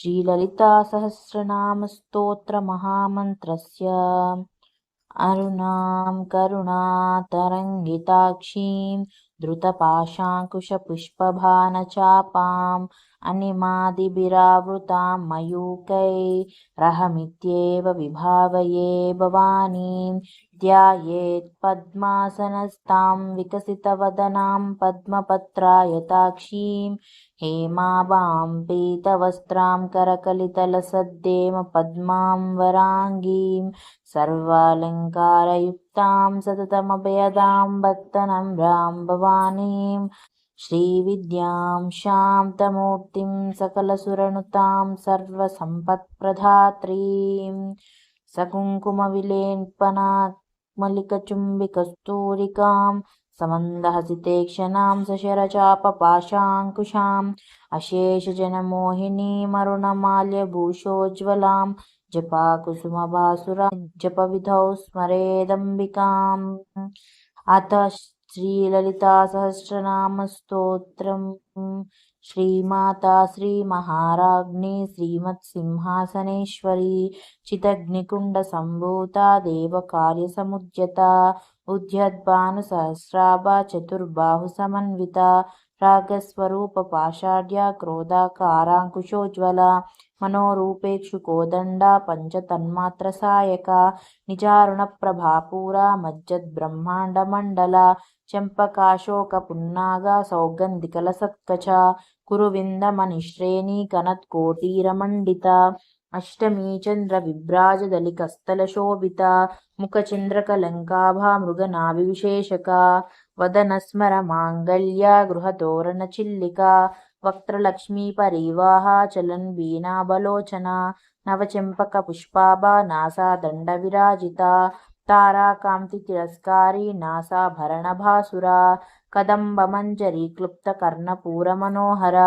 श्रीललितासहस्रनामस्तोत्रमहामन्त्रस्य अरुणां करुणातरङ्गिताक्षीं धृतपाशाङ्कुशपुष्पभानचापाम् अनिमादिभिरावृतां मयूकैरहमित्येव विभावये भवानीं ध्यायेत् पद्मासनस्तां विकसितवदनां पद्मपत्रायताक्षीं हेमाभां पीतवस्त्रां करकलितलसद्देम पद्मां वराङ्गीं सर्वालङ्कारयुक्तां सततमभयदां भक्तनम्रां भवानीं श्रीविद्यां शान्तमूर्तिं सकलसुरनुतां सर्वसम्पत्प्रदात्रीं सकुङ्कुमविलेपनामलिकचुम्बिकस्तूरिकां समन्दहसितेक्षणां सशरचापपाशाङ्कुशाम् अशेषजनमोहिनीमरुणमाल्यभूषोज्ज्वलां जपाकुसुमभासुरां जपविधौ स्मरेदम्बिकाम् अथ श्रीललितासहस्रनामस्तोत्रम् श्रीमाता श्रीमहाराज्ञी श्रीमत्सिंहासनेश्वरी चिदग्निकुण्डसम्भूता देवकार्यसमुद्यता उद्यद्भानुसहस्राभा चतुर्बाहुसमन्विता रागस्वरूपपाषाढ्या क्रोधाकाराङ्कुशोज्ज्वला मनोरूपेक्षुकोदण्डा पञ्चतन्मात्रसायका निजारुणप्रभापूरा मज्जद्ब्रह्माण्डमण्डला चम्पकाशोकपुन्नागा सौगन्धिकलसत्कचा कुरुविन्दमणिश्रेणी कनत्कोटीरमण्डिता అష్టమీ చంద్ర విభ్రాజదలికస్థలశోభిత ముఖచంద్రకలంకాభా మృగనాభివిశేషక వదనస్మర మాంగళ్య గృహతోరణచిల్లిక వక్త్రలక్ష్మీ పరీవాహా చలన్ వీణాబలోచన నవచెంపక పుష్పాభా నాసా దండ విరాజిత తారాకాంతి తిరస్కారీ నాసాభరణ భాసుర కదంబ క్లుప్త కర్ణపూర మనోహర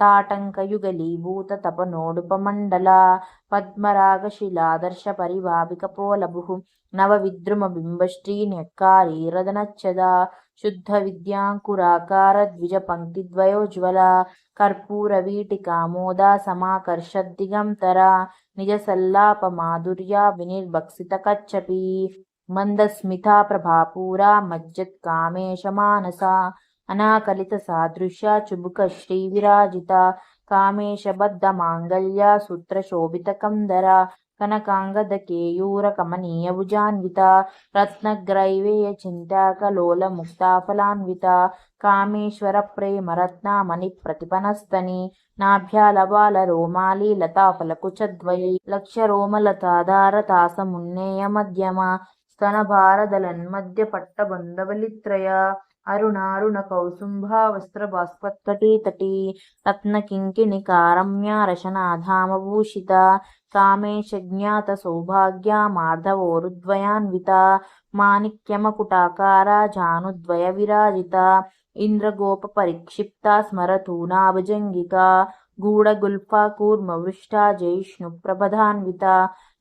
ताटङ्कयुगलीभूततपनोडुपमण्डला पद्मरागशिलादर्शपरिभाविकपोलभुः नवविद्रुमबिम्बश्रीन्यक्कारीरदनच्छदा शुद्धविद्याङ्कुराकारद्विजपङ्क्तिद्वयोज्ज्वला कर्पूरवीटिकामोदा समाकर्षद्दिगन्तरा निजसल्लापमाधुर्या विनिर्भक्सितकच्छपी मन्दस्मिता प्रभापूरा मज्जत्कामेशमानसा అనాకలిత సాదృశ్య చుబుక శ్రీవిరాజిత కామేశబద్ధ మాంగళ్య సూత్రశోభిత కందర కనకాంగద కేయూర కమనీయ భుజాన్విత రత్నగ్రైవేయ చింతాకలోల ముక్తాఫలాన్విత కామేశ్వర ప్రేమ రత్నామణి ప్రతిపనస్తని నాభ్యాలబాల రోమాలి లతాఫలకుచద్వయై లక్షరోమలతాధార తాసమున్నేయ మధ్యమ స్తనభారదలన్మధ్య పట్టబంధవలిత్రయ అరుణారుణ కౌసుంభావస్త్ర బాష్పత్తటీతటీ రత్నకింకిణి కారమ్యారశనాధామభూషిత కామేశజ్ఞాత సౌభాగ్యా మార్ధవోరుద్వయాన్విత మాణిక్యమకుటాకారా జానుద్వయ విరాజిత ఇంద్రగోప పరిక్షిప్త స్మరతూనాభజంగిక स्मरतूनाभुजङ्गिका गूढगुल्फा कूर्मवृष्टा जयिष्णुप्रभधान्विता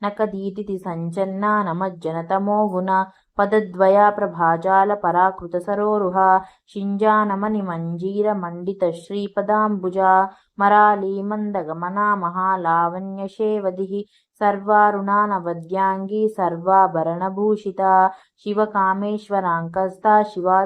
नखदीतिसञ्चन्ना नमज्जनतमोगुना पदद्वया प्रभाजालपराकृतसरोरुहा शिञ्जानमणिमञ्जीरमण्डितश्रीपदाम्बुजा मरालीमन्दगमना महालावण्यशेवधिः सर्वारुणानवद्याङ्गी सर्वाभरणभूषिता शिवकामेश्वराङ्कस्था शिवा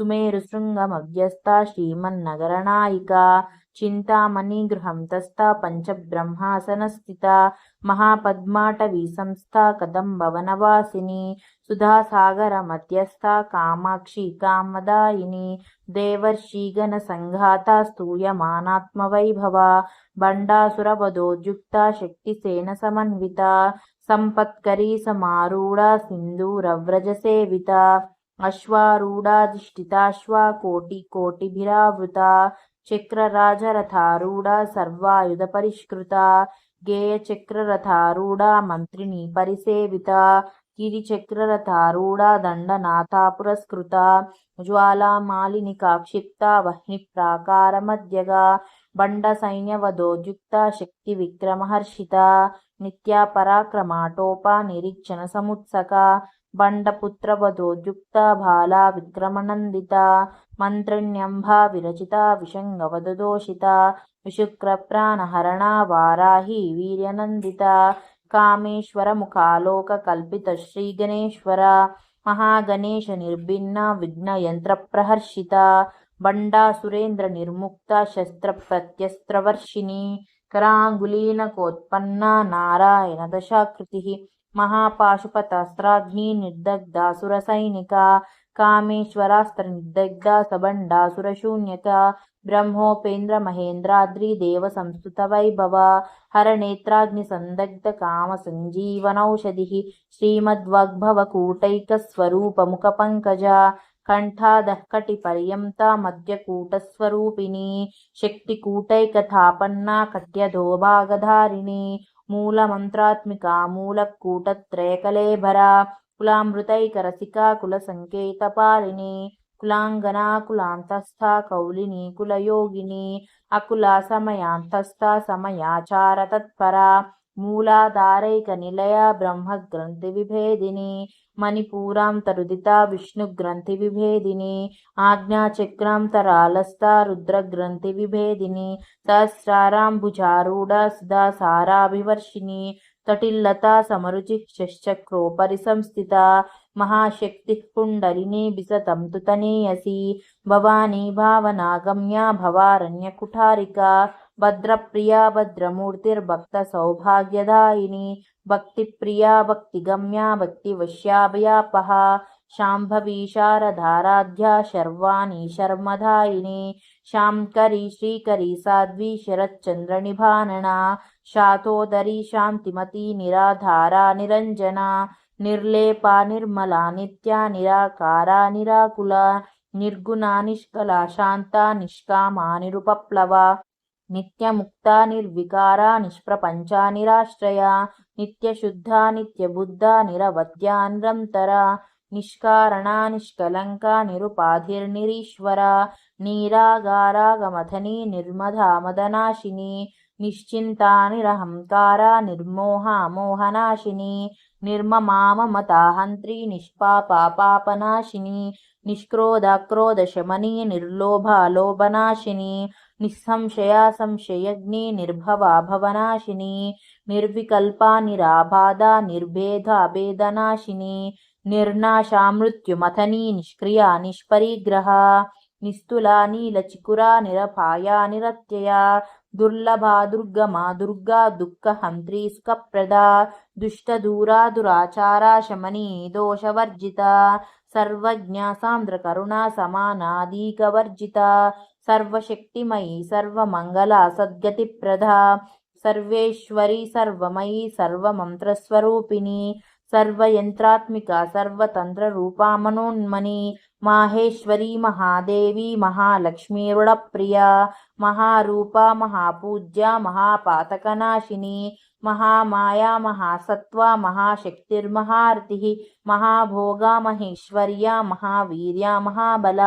సుమేరుశృంగమవ్యస్త శ్రీమన్నగరనాయిక. చింతామణిగృహం తస్థ పంచబ్రహ్మాసనస్థిత. మహాపద్మాటవీ సంస్థ కదంబవనవాసిని. సుధాసాగరమధ్యస్థ కామాక్షి కామదాయిని. దేవర్షీగణ సంఘాత స్తూయమానాత్మవైభవ భండాసురవధోద్యుక్త శక్తిసేన సమన్విత. సంపత్కరీ సమారూఢ సింధూరవ్రజసేవిత. అశ్వారూఢాధిష్ఠితాశ్వా కోటి కోటిభిరావృత చక్రరాజరథారూఢ సర్వాయుధ పరిష్కృత గేయచక్రరథారూఢ మంత్రిని పరిసేవిత కిరిచక్రరథారూఢదండనాథాపురస్కృత జ్వాలామాలినికాక్షిప్తా వహ్నిప్రాకారమధ్యగా బండసైన్యవధోద్యుక్త శక్తివిక్రమహర్షిత నిత్యా పరాక్రమాటోపా నిరీక్షణ సముత్సక బండపుత్రవధోద్యుక్త బాలా విక్రమనందిత మంత్రిణ్యంభా విరచిత విషంగవదోషిత విశుక్రప్రాణహరణా వారాహి వీర్యనందిత కామేశ్వర ముఖాలోక కల్పిత శ్రీ గణేశ్వర మహాగణేశ నిర్భిన్న విఘ్న యంత్ర ప్రహర్షిత సురేంద్ర నిర్ముక్త శస్త్ర ప్రత్యస్త్రవర్షిణి కరాంగులీనకోత్పన్న నారాయణ దశాకృతి మహాపాశుపతాస్త్రాగ్ని నిర్దగ్ధాసుర సైనిక కామేశ్వరాస్త్ర నిర్దగ్ధ సబండాసురశూన్యక బ్రహ్మోపేంద్ర మహేంద్రాద్రి దేవ సంస్కృత వైభవ హరనేత్రాగ్ని సందగ్ధ కామ సంజీవనౌషధి శ్రీమద్వగ్భవకూటైక స్వరూపముఖ పంకజ కంఠాదహ్కటి పర్యంత మధ్యకూటస్వరూపిణి శక్తికూటైకథాపన్నా కట్యధోభాగధారిణి మూలమంత్రాత్మికా మూలకూటత్రేకలేభరా కులామృతైకరసికా కులసంకేతపాలిని కులాంగనా కులాంతస్థా కౌలిని కులయోగిని అకుల సమయాంతస్థా సమయాచార తత్పరా మూలాధారైక నిలయ బ్రహ్మ గ్రంథి విభేదిని మణిపూరాంతరుదిత విష్ణు గ్రంథి విభేదిని ఆజ్ఞాచక్రాంతరాలస్థ రుద్ర గ్రంథి విభేదిని సహస్రారాంబుజారూఢ సుధా సారాభివర్షిణి తటిల్లత సమరుచి శశ్చక్రోపరి సంస్థిత మహాశక్తి పుండలిని బిసతంతుతనేయసి భవానీ భావనాగమ్య భవారణ్యకుఠారిక భద్రప్రియా భద్రమూర్తిర్భక్త సౌభాగ్యదాయిని భక్తిప్రియా భక్తిగమ్యా భక్తివశ్యాభయాపహ శాంభవీశారధారాధ్యా శర్వాణి శర్మధాయిని శాంకరీ శ్రీకరీ సాధ్వి శరచ్చంద్రనిభానన శాతోదరీ శాంతిమతి నిరాధారా నిరంజన నిర్లేపా నిర్మలా నిత్యా నిరాకారా నిరాకుల నిర్గుణ నిష్కల శాంత నిష్కామా నిరుపప్లవ నిత్యముక్త నిర్వికార నిష్ప్రపంచ నిరాశ్రయ నిత్యశుద్ధ నిత్యబుద్ధ నిరవధ్యాన్రంతర నిష్కారణ నిష్కలంక నిరుపాధిర్నిరీశ్వర నీరాగారాగమథని నిర్మధామదనాశిని నిశ్చింతా నిరహంకార నిర్మోహ మోహనాశిని నిర్మమామమతాహంత్రి నిష్పాప పాపనాశిని నిష్క్రోధ క్రోధశమని నిర్లోభ నిస్సంశయా సంశయజ్ఞి నిర్భవా భవనాశిని నిర్వికల్పా నిరాబాధ నిర్భేద అభేదనాశిని నిర్నాశా మృత్యుమథనీ నిష్క్రియా నిష్పరిగ్రహ నిస్తులా నీలచికురా నిరభాయా నిరత్యయా దుర్లభా దుర్గమా దుర్గా దుఃఖహంత్రీ సుఖప్రదా దుష్టదూరా దురాచారా శమనీ దోషవర్జిత సర్వజ్ఞ సాంద్రకరుణా సమానాదీకవర్జిత సర్వశక్తిమయీ సర్వమంగళ సద్గతిప్రదా సర్వేశ్వరి సర్వమయీ సర్వమంత్రస్వరూపిణి సర్వయంత్రాత్మిక సర్వతంత్రరూపా మనోన్మని మాహేశ్వరీ మహాదేవి మహాలక్ష్మీరుడప్రియ మహారూప మహాపూజ్య మహాపాతకనాశిని మహామాయా మహాసత్వ మహాశక్తిర్మహారతి మహాభోగా మహేశ్వర్య మహావీర్య మహాబల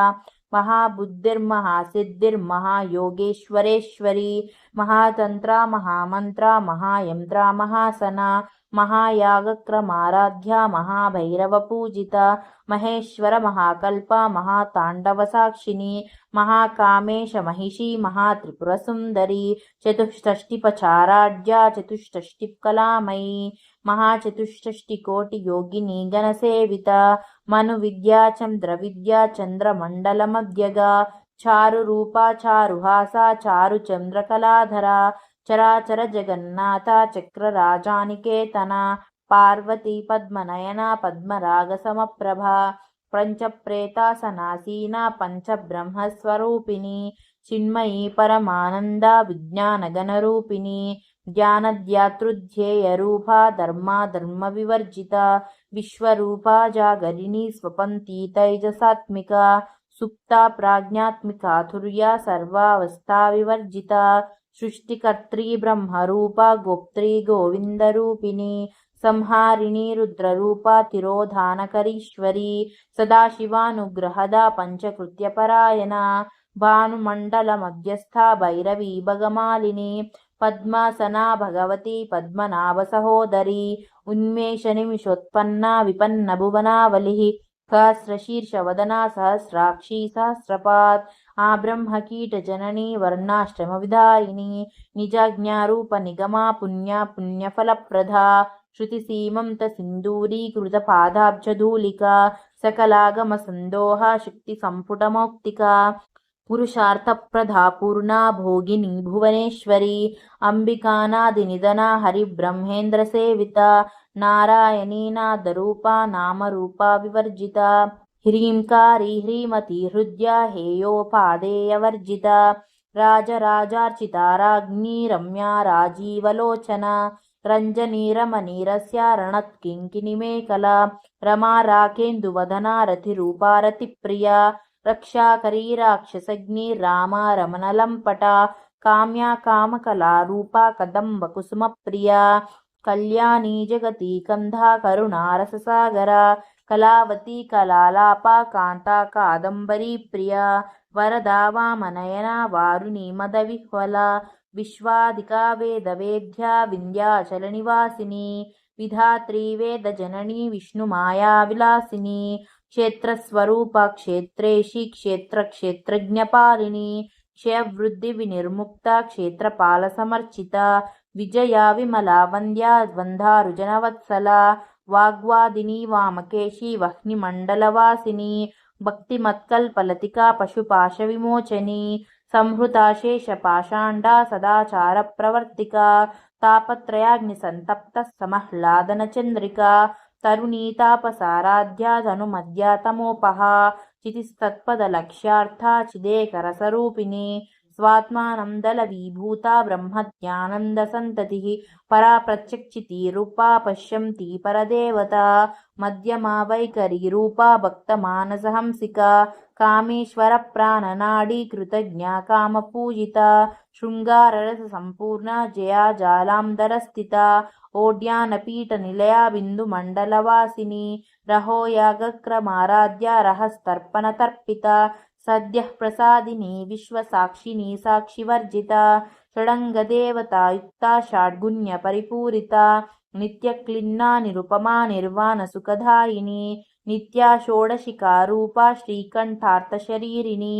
महाबुद्धिर्महासिद्धिर्महायोगेश्वरेश्वरी महातन्त्रा महामन्त्रा महायन्त्रा महासना महायागक्रमाराध्या महाभैरवपूजिता महेश्वर महाकल्पा महाताण्डवसाक्षिणी महाकामेशमहिषी महात्रिपुरसुन्दरी चतुष्षष्टिपचाराढ्या चतुष्षष्टिकलामयी మహాచతుషష్టికోటి యోగిని గణసేవిత మను విద్యా చంద్ర విద్యా చంద్ర మండల మధ్యగా. చారు రూపా చారు హాస చారు చంద్ర కళాధర. చరాచర జగన్నాథ చక్ర చక్రరాజానికేతన పార్వతీ పద్మనయన పద్మరాగ సమప్రభ. పంచప్రేతాసనాసీన పంచబ్రహ్మస్వరూపిణి చిన్మయీ పరమానంద విజ్ఞానగణ రూపిణి. ధ్యానధ్యాతృధ్యేయరూపా ధర్మా ధర్మ వివర్జిత విశ్వరూపా జాగరిణి స్వపంతి తైజసాత్మిక సుప్త ప్రాజ్ఞాత్మికాధుర్య సర్వావస్థా వివర్జిత సృష్టికర్త్రీ బ్రహ్మరూప గోప్త్రీ గోవిందరూపిణి సంహారిణి రుద్రరూప తిరోధానకరీశ్వరి సదాశివానుగ్రహదా పంచకృత్యపరాయణ భానుమండల మధ్యస్థ భైరవీ భగమాలిని పద్మాసన భగవతి పద్మనాభసహోదరి ఉన్మేషనిమిషోత్పన్న విపన్న భువనావలి సహస్రశీర్షవదనా సహస్రాక్షి సహస్రపాత్ ఆ బ్రహ్మకీటజననీ వర్ణాశ్రమవిధాయిని నిజాజ్ఞారూప నిగమా పుణ్య పుణ్యఫలప్రదా. శృతిసీమంత సింధూరీకృత పాదాబ్జధూలిక సకలాగమ సందోహ శక్తి సంపుటమౌక్తిక. पूर्णा भोगिनी भुवनेश्वरी अम्बिकानादिनिधना हरिब्रह्मेन्द्रसेविता नारायणी नादरूपा नामरूपा विवर्जिता ह्रीङ्कारी ह्रीमती हृद्या हेयोपादेयवर्जिता राजराजार्चिता राज्ञी रम्या राजीवलोचना रञ्जनी रमणीरस्या रणत्किङ्किणिमेखला रमा राकेन्दुवदना रतिरूपा रतिप्रिया రక్షాకరీరాక్షసగ్ని రామా రమణలంపట కామ్యా కామకళా రూపా కదంబ కుసుమప్రియా కళ్యాణీ జగతి కంధా కరుణారససాగర కళావతి కళాలాప కాంతా కాదంబరీ ప్రియ వరదా వామనయన వారుణి మద విహ్వల విశ్వాదికా వేద వేద్యా వింధ్యాచల నివాసిని విధాత్రీ వేద జననీ విష్ణుమాయా విలాసిని క్షేత్రస్వరూప క్షేత్రేషి క్షేత్ర క్షేత్రజ్ఞపాలిని క్షయవృద్ధి వినిర్ముక్త క్షేత్రపాల సమర్చిత విజయ విమల వంద్యా ద్వందారుజనవత్సల వాగ్వాదిని వామకేశి వహ్నిమండలవాసిని భక్తిమత్కల్పలతికా పశుపాశ విమోచని సంహృతాశేష పాషాండా సదాచార ప్రవర్తిక తాపత్రయాగ్ని సంతప్త సమహ్లాదన చంద్రిక తరుణీ తాపసారాధ్యా ధనుమధ్యా తమోపహ చితిస్తత్పదలక్ష్యార్థా చిదేకరసరూపిణి दलवीभूता ब्रह्मज्ञानन्दसन्ततिः परा प्रत्यक्षितीरूपा पश्यन्ती परदेवता मध्यमा वैखरीरूपा भक्तमानसहंसिका कामेश्वरप्राणनाडी कृतज्ञा कामपूजिता शृङ्गाररससम्पूर्णा जया जालाम्धरस्थिता ओड्यानपीठनिलया बिन्दुमण्डलवासिनी సద్యః ప్రసాదిని విశ్వసాక్షిని సాక్షివర్జిత షడంగదేవతాయుక్త షాడ్గుణ్య పరిపూరిత నిత్యక్లిన్నా నిరుపమా నిర్వాణ సుఖదాయిని నిత్యా షోడశికా రూపా శ్రీకంఠార్థశరీరిణి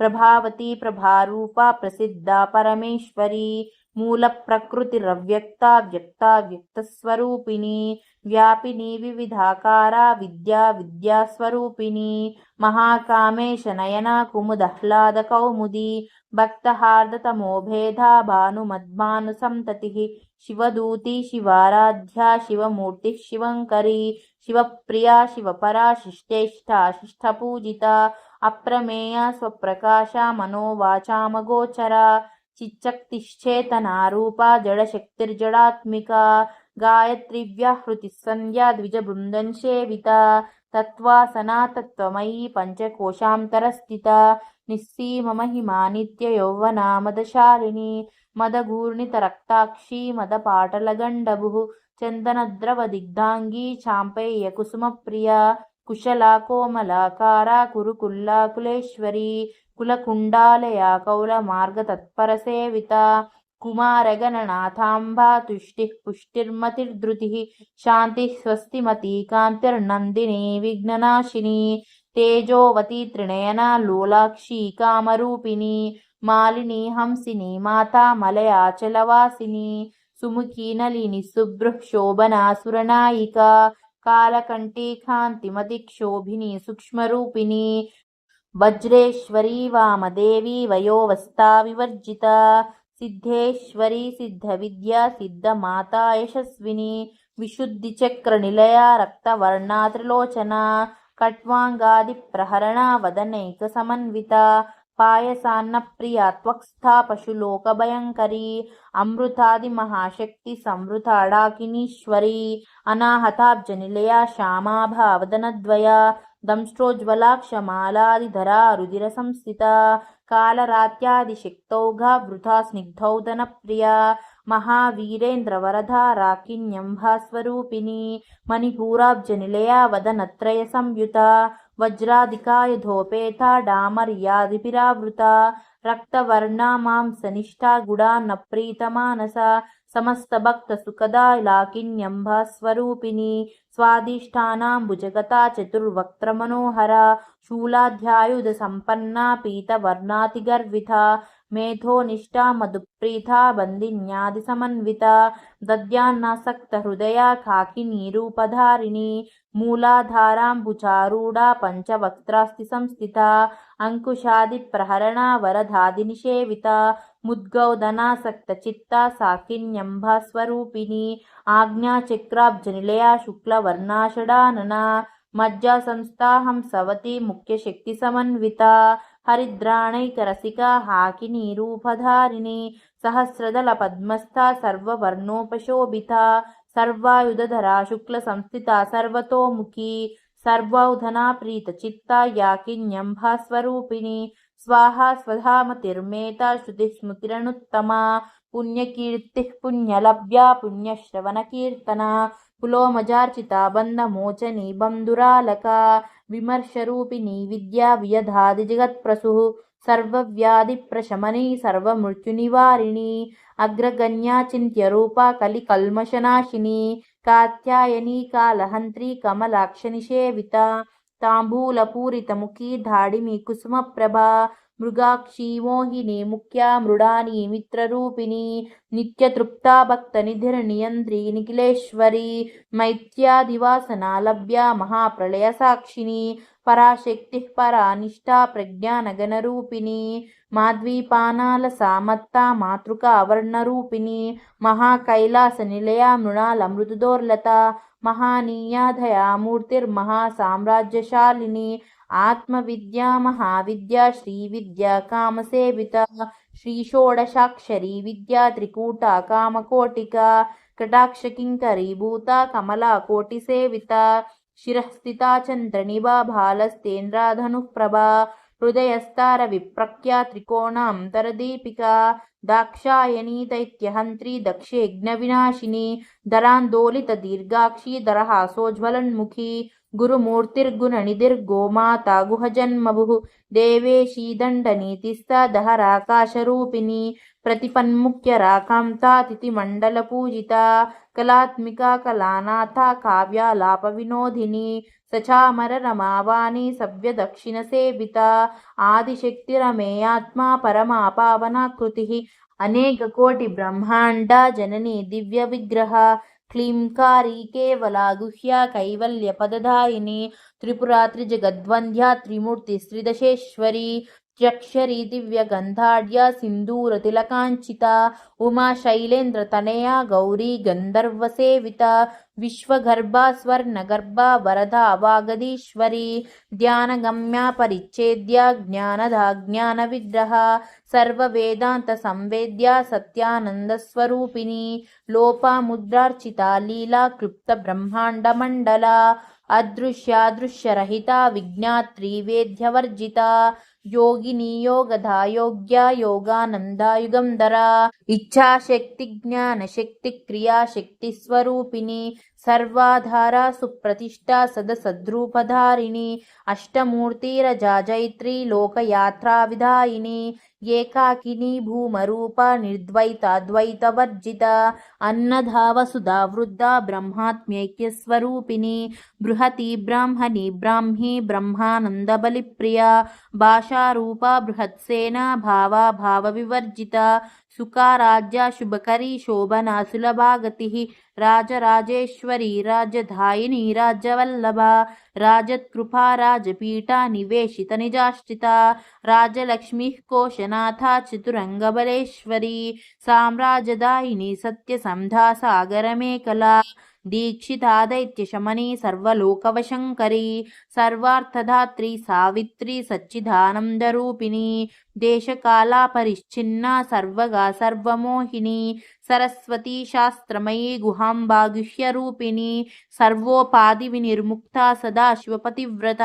ప్రభావతి ప్రభారూపా ప్రసిద్ధ పరమేశ్వరి మూల ప్రకృతిరవ్యక్త వ్యక్త వ్యక్తస్వరూపిణి వ్యాపిని వివిధాకారా విద్యా విద్యాస్వరూపిణి మహాకామేశ నయనా కుముదహ్లాద కౌముది భక్తహార్దతమో భేదా భానుమద్మాను సంతతి శివదూతి శివారాధ్యా శివమూర్తి శివంకరీ శివప్రియా శివపరా శిష్టేష్టా శిష్టపూజిత అప్రమేయ స్వప్రకాశ మనోవాచామగోచర చిచ్చక్తిశ్చేతనారూపా జడశక్తిర్జడాత్మిక గాయత్రివ్యాహృతి సంధ్యా ద్విజబృందంశేవిత తత్వాసనా తత్వమయీ పంచకోశాంతరస్థిత నిస్సీమమహిమా నిత్యయౌవనా మదశాలిని మదగూర్ణితరక్తాక్షీ మదపాటలగండభు చందనద్రవదిగ్ధాంగీ చాంపేయకుసుమప్రియా కుశలా కోమలాకారా కురుకుల్లా కులేశ్వరీ కులకుండాలయా కౌల మార్గ తత్పరసేవిత कुमारगणनाथाम्बा तुष्टिः पुष्टिर्मतिर्धृतिः शान्तिः स्वस्तिमती कान्तिर्नन्दिनी विघ्ननाशिनी तेजोवती त्रिनयना लोलाक्षी कामरूपिणी मालिनी हंसिनी माता मलयाचलवासिनी सुमुखी नलिनी सुबृः शोभना सुरनायिका कालकण्ठी कान्तिमतिक्षोभिनी सूक्ष्मरूपिणी वज्रेश्वरी वामदेवी वयोवस्था विवर्जिता సిద్ధేశ్వరి సిద్ధ విద్యా సిద్ధ మాతా యశస్విని విశుద్ధి చక్ర నిలయ రక్తవర్ణ త్రిలోచన కట్వాంగాది ప్రహరణ వదనైక సమన్విత పాయసాన్న ప్రియ త్వక్స్థా పశులోక భయంకరి అమృతాది మహాశక్తి సంవృతాడాకినీశ్వరి అనాహతాబ్జ నిలయ శ్యామాభావదనద్వయ दंष्ट्रोज्ज्वलाक्षमालादिधरा रुधिरसंस्थिता कालरात्यादिशक्तौघा वृथा स्निग्धौदनप्रिया महावीरेन्द्रवरदा राकिन्यम्भास्वरूपिणी मणिपूराब्जनिलया वदनत्रयसंयुता वज्रादिकायधोपेता डामर्यादिभिरावृता रक्तवर्णा मांसनिष्ठा गुडा न प्रीतमानसा समस्तभक्तसुखदा लाकिन्यम्भा स्वरूपिणी स्वादिष्ठानाम्बुजगता चतुर्वक्त्रमनोहरा शूलाध्यायुधसम्पन्ना पीतवर्णातिगर्विता మేధోనిష్టా మధుప్రీతా బందిన్యాదిసమన్విత దద్యాన్నాసక్తహృదయా కాకినీ రూపధారిణి మూలాధారాంబుచారూఢా పంచవక్త్రాస్తి సంస్థిత అంకుశాదిప్రహరణా వరదాదినిషేవిత ముద్గౌదనాసక్తచిత్తా సాకిన్యంభాస్వరూపిణి ఆజ్ఞాచక్రాబ్జనిలయా శుక్లవర్ణాషడాననా మజ్జా సంస్థాహం సవతి ముఖ్య శక్తి సమన్విత హరిద్రాణైకరసికా హాకిని రూపధారిణి సహస్రదళ పద్మస్థ సర్వవర్ణోపశోభిత. సర్వాయుధరా శుక్ల సంస్థిత సర్వతోముఖి. సర్వౌధనా ప్రీత చిత్త యాకిన్యంభాస్వరూపిణి. స్వాహా స్వధామతిర్మేత శృతి స్మృతిరనుత్తమా పుణ్యకీర్తి పుణ్యలభ్యా పుణ్యశ్రవణ కీర్తన పులోమజార్చిత బంధమోచని బంధురాలక విమర్శరూపిణి విద్యా వియధాది జగత్ప్రసు సర్వవ్యాధిప్రశమని సర్వమృత్యునివారిణి అగ్రగణ్యాచింత్య రూపా కలి కల్మశనాశిని కాత్యాయని కాలహంత్రి కమలాక్ష నిషేవిత తాంబూలపూరితముఖీ ధాడిమి కుసుమప్రభ మృగాక్షి మోహిని ముఖ్యా మృడాని మిత్రరూపిణి నిత్యతృప్త నిత్యతృప్తా నియంత్రి నిఖిలేశ్వరి మైత్యాదివాసన లభ్య మహాప్రళయ సాక్షిని పరాశక్తి పరా నిష్టా ప్రజ్ఞానగనరూపిణి మాద్వీపానాల మాతృక అవర్ణ రూపిణి మహాకైలాస నిలయ మృణాల మృదుదోర్లత మహానీయాధయా మూర్తిర్మహా సామ్రాజ్యశాలిని ఆత్మవిద్యా మహావిద్య శ్రీవిద్య కామసేవిత శ్రీషోడశాక్షరీ విద్యా త్రికూట కామకోటిక కటాక్షకింకరీభూత కమలా కోటిసేవిత శిరస్థితా చంద్రనిభా భాలస్తేంద్రాధనుప్రభా హృదయస్తార విప్రఖ్యా త్రికోణాంతరదీపిక దాక్షాయణీ దైత్యహంత్రి దక్షేజ్ఞ వినాశిని దరాందోళిత దీర్ఘాక్షి దరహాసోజ్వలన్ముఖి गुरुमूर्तिर्गुणनिधिर्गोमाता गुहजन्मभुः देवेशी दण्डनीतिस्ता दहराकाशरूपिणी प्रतिपन्मुख्यराकान्ता तिथिमण्डलपूजिता कलात्मिका कलानाथा काव्यालापविनोदिनी सचामररमावाणी सव्यदक्षिणसेविता आदिशक्तिरमेयात्मा परमा पावनाकृतिः अनेककोटिब्रह्माण्डा जननी दिव्यविग्रह क्लींकारी त्रिपुरा कैवल्यपदधायिनी त्रिमूर्ति श्रीदशेश्वरी। జక్షరి దివ్య గంధాఢ్య సింధూర తిలకాంచిత ఉమా శైలేంద్ర తనయా గౌరీ గంధర్వ సేవిత విశ్వగర్భ స్వర్ణగర్భ వరద వాగదీశ్వరి ధ్యానగమ్య పరిచ్ఛేద్య జ్ఞానదా జ్ఞాన విగ్రహ సర్వవేదాంత సంవేద్య సత్యానందస్వరూపిణి లోపాముద్రార్చిత లీలా క్లుప్త బ్రహ్మాండ మండల అదృశ్యాదృశ్యరహిత విజ్ఞాత్రివేద్యవర్జిత యోగిని యోగధాయోగ్య యోగానందాయుగంధర ఇచ్ఛాశక్తి జ్ఞానశక్తి క్రియాశక్తి స్వరూపిణి సర్వాధార సుప్రతిష్ట సదసద్రూపధారిణి అష్టమూర్తిరజాజైత్రి లోకయాత్రా విధాయిని ఏకాకిని భూమరూప నిర్ద్వైతాద్వైతవర్జిత అన్నధావసుధా వృద్ధా బ్రహ్మాత్మ్యైక్యస్వరూపిణి బృహతి బ్రాహ్మణి బ్రాహ్మీ బ్రహ్మానందబలిప్రియా భాషారూపా బృహత్సేనా భావా వివర్జిత సుఖారాజ్య శుభకరీ శోభనా సులభాగతి రాజరాజేశ్వరీ రాజధాయిని రాజవల్లభ రాజత్కృపా రాజపీఠా నివేశిత నిజాశ్చిత రాజలక్ష్మీ కోశన కోశనాథ చతురంగబలేశ్వరి సామ్రాజదాయిని సత్యసంధా సాగరమేకలా దీక్షితా దైత్యశమని సర్వలోకవశంకరి సర్వార్థధాత్రి సావిత్రి సచ్చిదానందరూపిణి దేశకాలాపరిచ్ఛిన్నా సర్వగా సర్వమోహిని సరస్వతీ శాస్త్రమయీ గుహాంబా గుహ్యరూపిణి సర్వోపాధి వినిర్ముక్త సదాశివపతివ్రత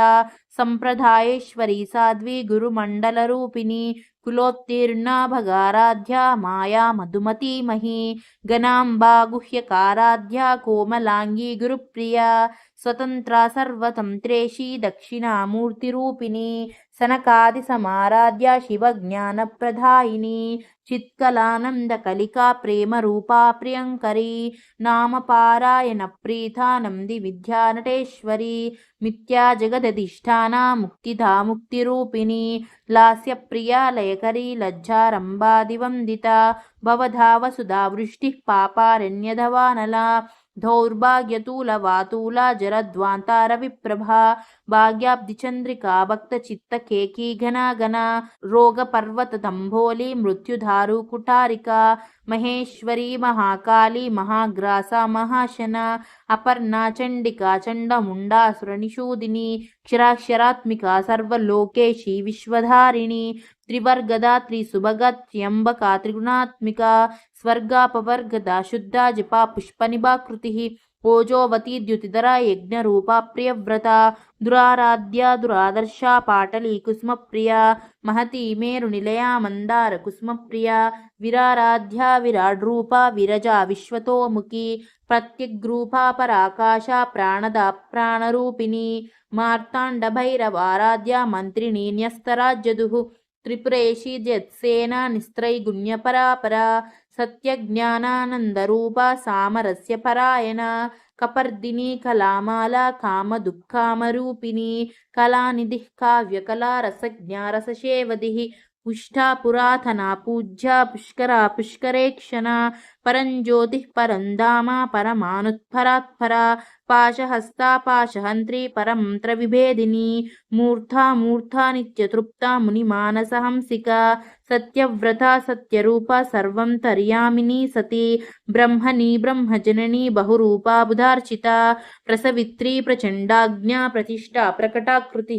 సంప్రదాయేశ్వరీ సాధ్వి గురుమండలరూపిణి कुलोत्तीर्ण भगाराध्या माया मधुमतीमही गणाम्बा गुह्यकाराध्या कोमलांगी गुरुप्रिया स्वतंत्रा सर्वतंत्रेशी दक्षिणा मूर्ति रूपिणी దక్షిణామూర్తిరూపిణి సనకాదిసమారాధ్య శివజ్ఞానప్రదాయిని చిత్కలానందకలికా ప్రేమరూపా ప్రియంకరీ నామపారాయణ ప్రీతానంది విద్యానటేశ్వరి మిథ్యా జగదధిష్టానా ముక్తిదా ముక్తిరూపిణి లాస్యప్రియా లయకరీ లజ్జారంభాదివందిత భవధావసుధా వృష్టి పాపారణ్యధవానలా దౌర్భాగ్యతూలవాతూలా జరద్వాంతారవిప్రభా భాగ్యాబ్ధిచంద్రికా భక్తచిత్తకేకీ ఘనాఘన రోగపర్వతదంభోలి మృత్యుధారు కుటారికా మహేశ్వరీ మహాకాళీ మహాగ్రాస మహాశన అపర్ణా చండికా చండముండా చండముండాసురనిషూదిని క్షరాక్షరాత్మికా సర్వలోకేశీ విశ్వధారిణి త్రివర్గదా త్రిసుభగ త్ర్యంబకా త్రిగుణాత్మిక స్వర్గాపవర్గదా శుద్ధా జపా పుష్పనిభాకృతి ఓజోవతి ద్యుతిధర యజ్ఞరూపా ప్రియవ్రత దురారాధ్య దురాదర్శ పాటలి కుసుమప్రియ మహతి మేరు నిలయా మందార కుసుమప్రియ విరారాధ్య విరాడ్రూపా విరజ విశ్వతోముఖి ప్రత్యగ్రూపా పరాకాశ ప్రాణద ప్రాణరూపిణి మార్తాండభైరవారాధ్య మంత్రిణీ న్యస్తరాజ్యదుః త్రిపురేషి జత్సేన నిస్త్రైగుణ్యపరాపరా సత్యజ్ఞానానందరూపా సామరస్య పరాయణ కపర్దిని కళామాల కామ దుఃఖామరూపిణి కళానిధి కావ్యకళా రసజ్ఞారససేవది పుష్టా పురాతన పూజ్య పుష్కర పుష్కరేక్షణ పరం జ్యోతి పరం పరంధామ పరమానుత్పరాత్పర పాశహస్తా పాశహంత్రి పరం పరమంత్రవిభేదిని మూర్ధా మూర్ధా నిత్యతృప్తా మునిమానసహంసిక సత్యవ్రత సత్యరూప సర్వం తర్యామిని సతి బ్రహ్మని బ్రహ్మజనని బహురూపా బుధార్చిత ప్రసవిత్రీ ప్రచండాజ్ఞా ప్రతిష్టా ప్రకటాకృతి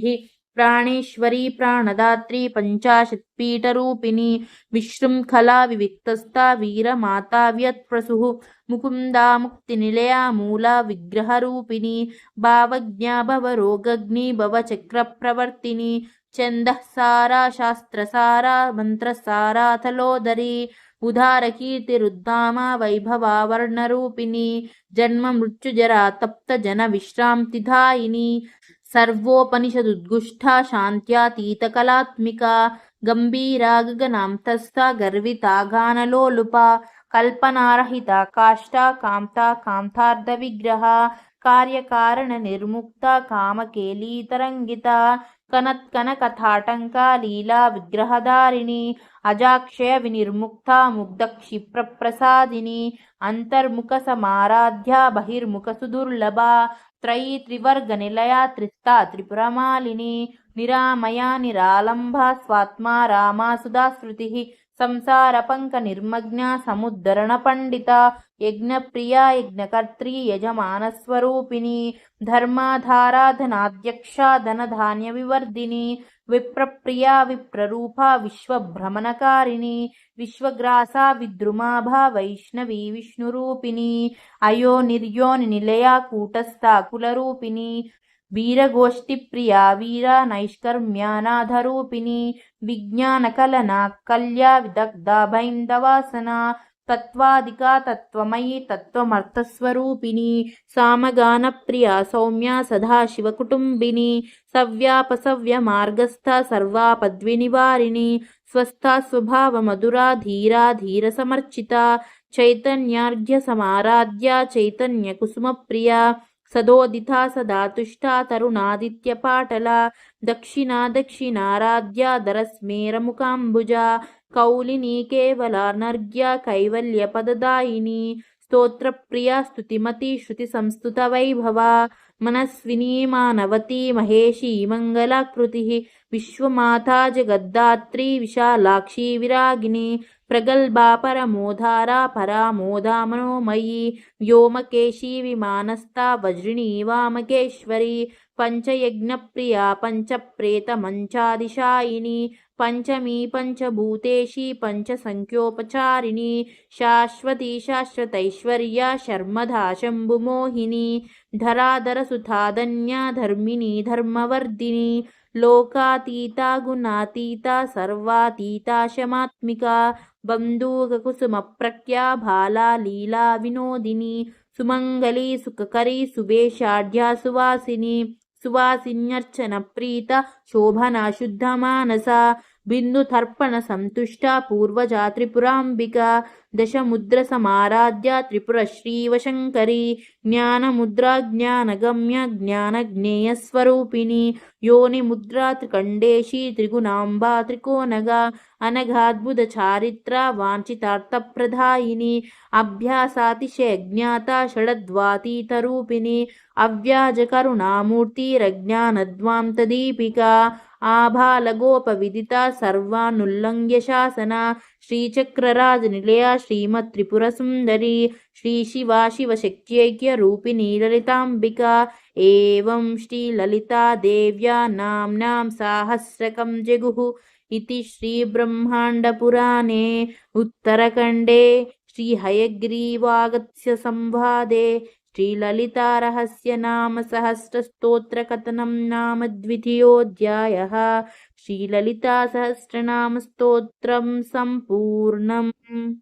ప్రాణేశ్వరీ ప్రాణదాత్రి పంచాశత్పీఠరూపిణి విశృంఖలా వివిక్తస్థా వీరమాతా వ్యత్ప్రసు ముకుందా ముక్తినిలయా మూలా విగ్రహరూపిణి భావజ్ఞా భవరోగగ్ని భవచక్రప్రవర్తిని ఛందఃసారా శాస్త్రసారా మంత్రసారాథలోదరి ఉదారకీర్తిరుద్ధామ వైభవావర్ణరూపిణి జన్మ మృత్యుజరా తప్త జన విశ్రాంతిధాయిని సర్వోపనిషదుద్గుష్ఠా శాంత్యాతీతకళాత్మికా గంభీరా గగనాంతస్థా గర్వితాగానలోలుప కల్పనారహిత కాష్టా కాంతా కాంతార్థ విగ్రహ కార్యకారణ నిర్ముక్త కామకేలీతరంగిత కనత్కనకథాటంకా లీలా విగ్రహధారిణి అజాక్షయ వినిర్ముక్త ముగ్ధ క్షిప్రప్రసాదిని అంతర్ముఖ సమారాధ్య బహిర్ముఖ సుదుర్లభ త్రయీ త్రివర్గ నిలయా త్రిస్తా త్రిపురమాలిని నిరామయా నిరాలంబ స్వాత్మా రామా సుధాశ్రుతి సంసార పంక నిర్మగ్న సముద్ధరణ పండిత యజ్ఞప్రియ యజ్ఞకర్త్రి యజమానస్వరూపిణి ధర్మాధారాధనాధ్యక్ష ధనధాన్య వివర్ధిని విప్రప్రియ విప్రరూప విశ్వభ్రమణకారిణి విశ్వగ్రాస విద్రుమాభ వైష్ణవీ విష్ణురూపిణి అయో నిర్యోని నిలయా కూటస్థా కులరూపిణి వీరగోష్ఠి ప్రియా వీర నైష్కర్మ్యానాథరూపిణి విజ్ఞానకలనా కల్యా విదగ్ధ భైందవాసన తత్వాదికా తత్వమయి తత్వమర్థస్వరూపిణి సామగాన ప్రియా సౌమ్య సదాశివకుటుంబిని సవ్యాపసవ్య మార్గస్థ సర్వాపద్వినివారిణి స్వస్థ స్వభావ మధురా ధీరా ధీర సమర్చిత చైతన్యార్ఘ్య సమారాధ్య చైతన్య కుసుమ ప్రియా సదోదితా సదా తుష్టా తరుణాదిత్య పాటల దక్షిణా దక్షిణారాధ్యాధరస్మేరముకాంబుజా కౌలిని కేవలానర్ఘ్య కైవల్య పదదాయిని స్తోత్రప్రియా స్తుతిమతి శృతి సంస్థుత వైభవ మనస్వినీ మానవతి మహేషీ మంగళాకృతి విశ్వమాతా జగద్దాత్రి విశాలాక్షి విరాగిణి ప్రగల్భా పరమోధారా పరామోదా మనోమయీ వ్యోమకేశీ విమానస్థా వజ్రిణీ వామకేశ్వరీ పంచయజ్ఞప్రియా పంచప్రేత మంచాదిశాయిని పంచమీ పంచభూతేషి పంచసంఖ్యోపచారిణి శాశ్వతి శాశ్వతైశ్వర్య శర్మధా శంభుమోహిని ధరాధర సుధాధన్య ధర్మిణి ధర్మవర్ధిని లోకాతీత గుణాతీత సర్వాతీత శమాత్మిక బంధూకకుసుమ ప్రఖ్యా బాలా లీలా వినోదిని సుమంగళి సుఖకరి సువేషాఢ్యా సువాసిని సువాసిన్యర్చన ప్రీత శోభనా శుద్ధ బిందుతర్పణ సంతుష్ట పూర్వజా త్రిపురాంబిక దశముద్ర సమారాధ్య త్రిపుర శ్రీవశంకరి జ్ఞానముద్రా జ్ఞానగమ్య జ్ఞానజ్ఞేయస్వరూపిణి యోని ముద్రా త్రికండేశి త్రిగుణాంబా త్రికోణగా అనఘాద్భుత చారిత్ర వాంఛితార్థప్రదాయిని అభ్యాసాతిశయజ్ఞాత షడద్వాతీతరూపిణి అవ్యాజకరుణామూర్తిరజ్ఞానద్వాంతదీపికా ఆభాలగోపవిదిత సర్వానుల్లంఘ్య శాసన శ్రీచక్రరాజనిలయ శ్రీమత్త్రిపురసుందరి శ్రీశివా శివశక్త్యైక్య రూపిణీ లలితాంబిక ఏవం శ్రీలలితాదేవ్యా నామ్నాం సాహస్రకం జగుః इति श्रीब्रह्माण्डपुराणे उत्तरखण्डे श्रीहयग्रीवागत्य संवादे श्रीललितारहस्यनामसहस्रस्तोत्रकथनं नाम द्वितीयोऽध्यायः। श्रीललितासहस्रनामस्तोत्रं सम्पूर्णम्।